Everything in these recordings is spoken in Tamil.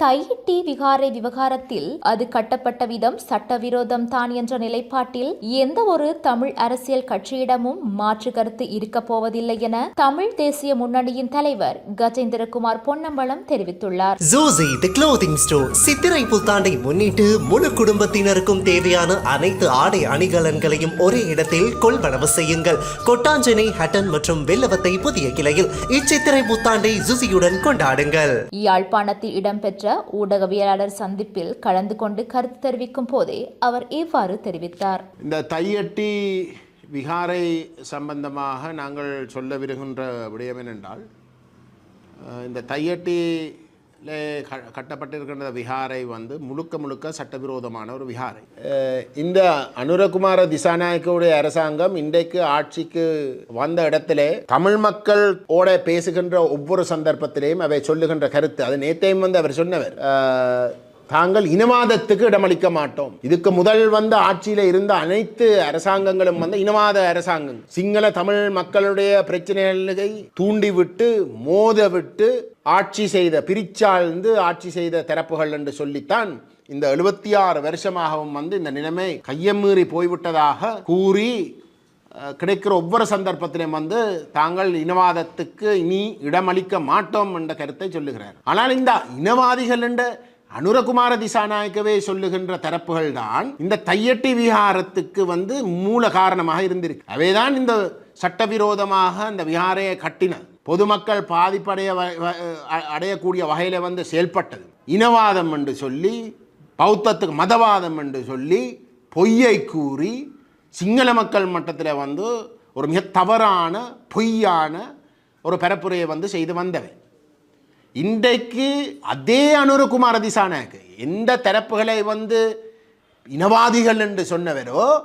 தையிட்டி விகாரை விவகாரத்தில் அது கட்டப்பட்ட விதம் சட்டவிரோதம் தான் என்ற நிலைப்பாட்டில் எந்த ஒரு தமிழ் அரசியல் கட்சியிடமும் மாற்று கருத்து இருக்கப் போவதில்லை என தமிழ் தேசிய முன்னணியின் தலைவர் கஜேந்திரகுமார் பொன்னம்பலம் தெரிவித்துள்ளார். ஜோசி தி க்ளோதிங் ஸ்டோர் சித்திரை புத்தாண்டை முன்னிட்டு முழு குடும்பத்தினருக்கும் தேவையான அனைத்து ஆடை அணிகலன்களையும் ஒரே இடத்தில் கொள்வனவு செய்யுங்கள். கொட்டாஞ்சனை ஹட்டன் மற்றும் வெள்ளவத்தை புதிய கிளையில் இச்சித்திரை புத்தாண்டை ஜுசியுடன் கொண்டாடுங்கள். யாழ்ப்பாணத்தில் இடம்பெற்ற ஊடகவியலாளர் சந்திப்பில் கலந்து கொண்டு கருத்து தெரிவிக்கும் போதே அவர் இவ்வாறு தெரிவித்தார். இந்த தையட்டி விகாரை சம்பந்தமாக நாங்கள் சொல்ல விருகின்ற விடயம் என்னென்றால் இந்த தையட்டி கட்டப்பட்டிருக்கின்ற விஹாரை வந்து முழுக்க முழுக்க சட்டவிரோதமான ஒரு விஹாரை. இந்த அனுரகுமார திசாநாயக்கவுடைய அரசாங்கம் இன்றைக்கு ஆட்சிக்கு வந்த இடத்திலே தமிழ் மக்கள் ஓட பேசுகின்ற ஒவ்வொரு சந்தர்ப்பத்திலேயும் அவை சொல்லுகின்ற கருத்து. அது நேத்தையும் வந்து அவர் சொன்னவர். தாங்கள் இனவாதத்துக்கு இடமளிக்க மாட்டோம். இதுக்கு முதல் வந்த ஆட்சியில இருந்த அனைத்து அரசாங்கங்களும் வந்து இனவாத அரசாங்கம் சிங்கள தமிழ் மக்களுடைய பிரச்சனைகளை தூண்டிவிட்டு மோத விட்டு ஆட்சி செய்த பிரிச்சாழ்ந்து ஆட்சி செய்த தரப்புகள் என்று சொல்லித்தான் இந்த எழுபத்தி ஆறு வருஷமாகவும் வந்து இந்த நிலைமை கையமீறி போய்விட்டதாக கூறி கிடைக்கிற ஒவ்வொரு சந்தர்ப்பத்திலும் வந்து தாங்கள் இனவாதத்துக்கு இனி இடமளிக்க மாட்டோம் என்ற கருத்தை சொல்லுகிறார். ஆனால் இந்த இனவாதிகள் என்ற அனுரகுமார திசாநாயக்கவே சொல்லுகின்ற தரப்புகள் தான் இந்த தையட்டி விஹாரத்துக்கு வந்து மூல காரணமாக இருந்திருக்கு. அவைதான் இந்த சட்டவிரோதமாக இந்த விஹாரையை கட்டின பொதுமக்கள் பாதிப்படைய வ- அ- அடையக்கூடிய வகையில் வந்து செயல்பட்டது. இனவாதம் என்று சொல்லி பௌத்தத்துக்கு மதவாதம் என்று சொல்லி பொய்யை கூறி சிங்கள மக்கள் மட்டத்தில் வந்து ஒரு மிக தவறான பொய்யான ஒரு பரப்புரையை வந்து செய்து வந்தவை. இன்றைக்கு அதே அனுரகுமார திசாநாயக்கு எந்த தரப்புகளை வந்து இனவாதிகள் என்று சொன்னவரோ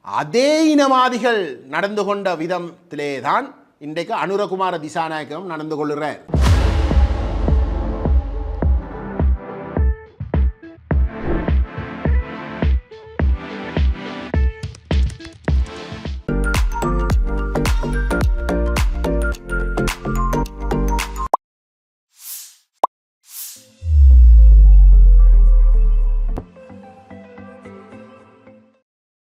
அதே இனவாதிகள் நடந்து கொண்ட விதத்திலே தான் இன்றைக்கு அனுரகுமார திசாநாயகம் நடந்து கொள்கிறார்